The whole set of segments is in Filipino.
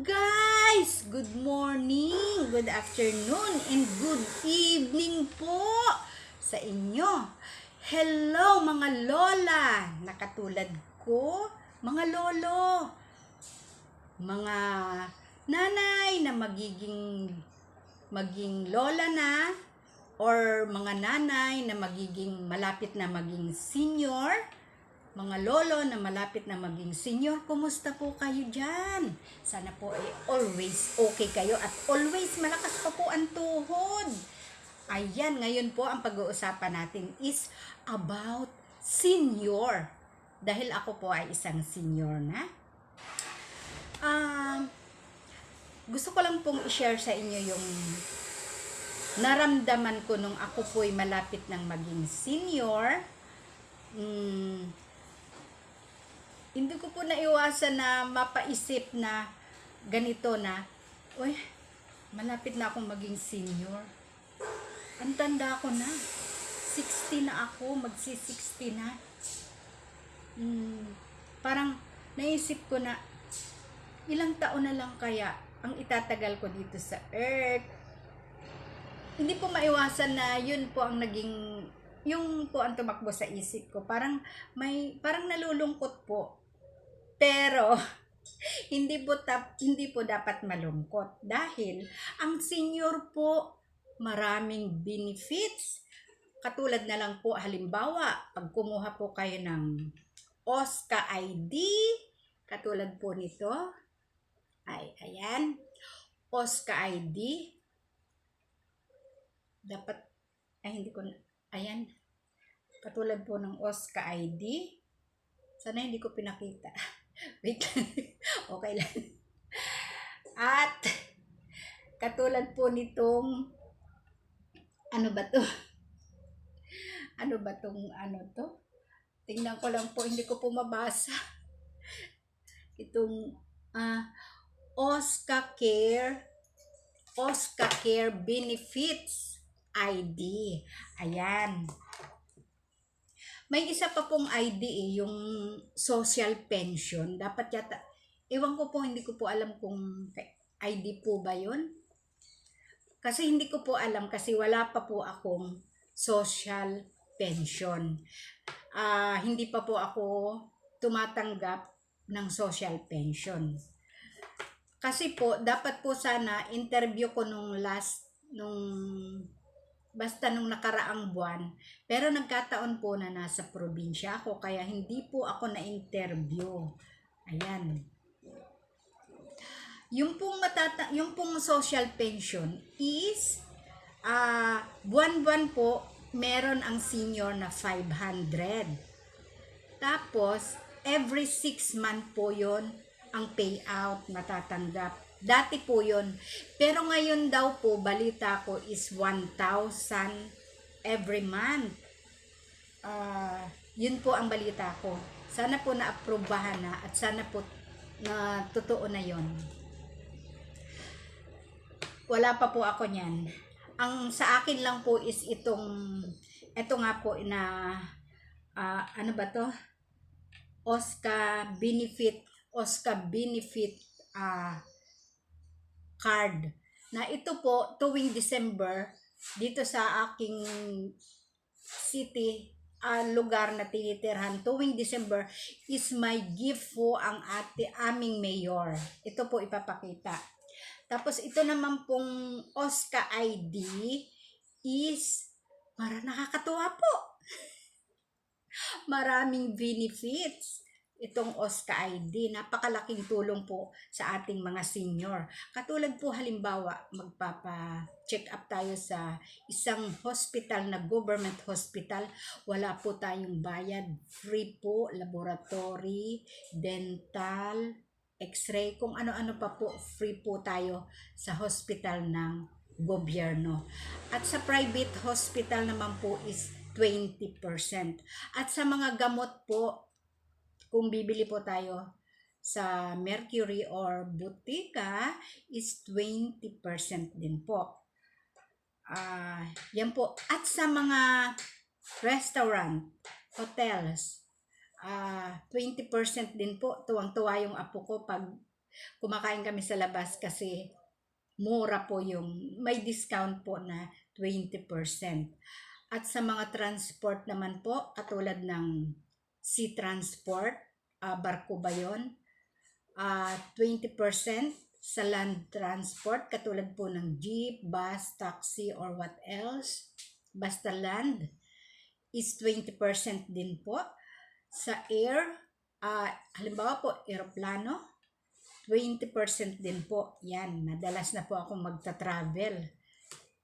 guys! Good morning, good afternoon, and good evening po sa inyo. Hello mga lola, nakatulad ko, mga lolo, mga nanay na magiging maging lola na or mga nanay na magiging malapit na maging senior mga lolo na malapit na maging senior, kumusta po kayo dyan? Sana po ay always okay kayo at always malakas pa po ang tuhod. Ayan, ngayon po ang pag-uusapan natin is about senior. Dahil ako po ay isang senior na. Ah, gusto ko lang pong i-share sa inyo yung naramdaman ko nung ako po'y malapit ng maging senior. Mm, hindi ko po naiwasan na mapaisip na ganito na, uy, malapit na akong maging senior. Ang tanda ko na. 60 na ako, magsi-60 na. Hmm, parang naisip ko na, ilang taon na lang kaya ang itatagal ko dito sa earth. Hindi po maiwasan na yun po ang naging yung po ang tumakbo sa isip ko. Parang may parang nalulungkot po. Pero hindi po tap, hindi po dapat malungkot dahil ang senior po maraming benefits. Katulad na lang po halimbawa, pag kumuha po kayo ng OSCA ID, katulad po nito, ay ayan, OSCA ID, dapat, ay hindi ko, ayan, katulad po ng OSCA ID, sana hindi ko pinakita. Wait lang. okay lang. At, katulad po nitong, ano ba to? Ano ba tong, ano to? Tingnan ko lang po, hindi ko po mabasa. Itong, ah, OSCA Care, OSCA Care Benefits ID. Ayan. May isa pa pong ID eh, yung social pension. Dapat yata, ewan ko po, hindi ko po alam kung ID po ba yun. Kasi hindi ko po alam kasi wala pa po akong social pension. Ah, hindi pa po ako tumatanggap ng social pension. Kasi po, dapat po sana interview ko nung last, nung basta nung nakaraang buwan. Pero nagkataon po na nasa probinsya ako, kaya hindi po ako na-interview. Ayan. Yung pong matata yung pong social pension is ah buwan-buwan po meron ang senior na 500. Tapos every 6 month po 'yon ang payout matatanggap. Dati po 'yon. Pero ngayon daw po balita ko is 1,000 every month. Ah, yun po ang balita ko. Sana po na-aprobahan na at sana po na totoo na 'yon wala pa po ako niyan. Ang sa akin lang po is itong ito nga po na ah, ano ba to? Oscar benefit Oscar benefit ah, card na ito po tuwing December dito sa aking city ah, lugar na tinitirhan tuwing December is my gift po ang ate aming mayor. Ito po ipapakita. Tapos ito naman pong OSCA ID is para nakakatuwa po. Maraming benefits itong OSCA ID. Napakalaking tulong po sa ating mga senior. Katulad po halimbawa, magpapa-check up tayo sa isang hospital na government hospital. Wala po tayong bayad. Free po, laboratory, dental, x-ray, kung ano-ano pa po, free po tayo sa hospital ng gobyerno. At sa private hospital naman po is 20%. At sa mga gamot po, kung bibili po tayo sa Mercury or Butika is 20% din po. Ah, yan po. At sa mga restaurant, hotels, ah 20% din po. Tuwang-tuwa yung apo ko pag kumakain kami sa labas kasi mura po yung, may discount po na 20%. At sa mga transport naman po, katulad ng sea transport, ah, barko ba yun? Ah, 20% sa land transport, katulad po ng jeep, bus, taxi, or what else. Basta land is 20% din po. Sa air, ah, halimbawa po, aeroplano, 20% din po. Yan, madalas na po akong magta-travel.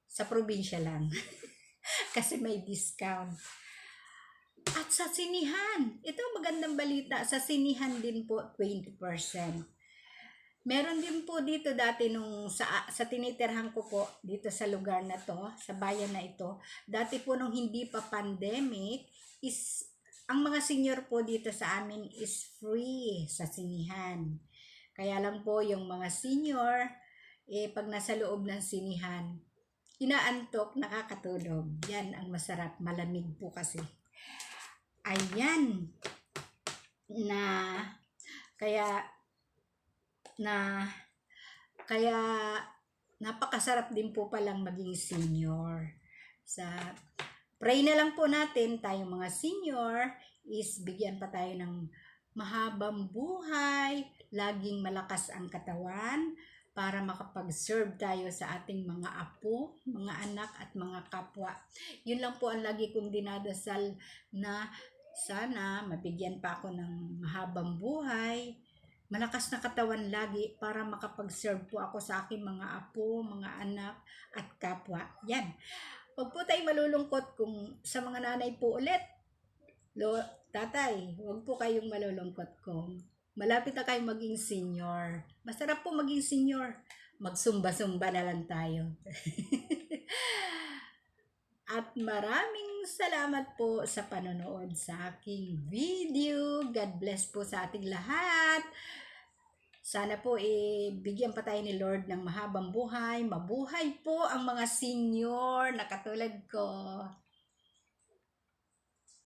Sa probinsya lang. Kasi may discount. At sa sinihan, ito ang magandang balita, sa sinihan din po 20%. Meron din po dito dati nung sa, sa tinitirhan ko po dito sa lugar na to, sa bayan na ito, dati po nung hindi pa pandemic, is ang mga senior po dito sa amin is free sa sinihan. Kaya lang po yung mga senior, eh pag nasa loob ng sinihan, inaantok, nakakatulog. Yan ang masarap, malamig po kasi. Ayan. Na, kaya, na, kaya, napakasarap din po palang maging senior. Sa, pray na lang po natin, tayong mga senior, is bigyan pa tayo ng mahabang buhay, laging malakas ang katawan, para makapag-serve tayo sa ating mga apo, mga anak at mga kapwa. Yun lang po ang lagi kong dinadasal na sana mabigyan pa ako ng mahabang buhay, malakas na katawan lagi para makapag-serve po ako sa aking mga apo, mga anak at kapwa. Yan. Huwag po tayo malulungkot kung sa mga nanay po ulit. Lo, tatay, huwag po kayong malulungkot kung malapit na kayong maging senior. Masarap po maging senior. Magsumba-sumba na lang tayo. At maraming salamat po sa panonood sa aking video. God bless po sa ating lahat. Sana po eh, bigyan pa tayo ni Lord ng mahabang buhay. Mabuhay po ang mga senior na katulad ko.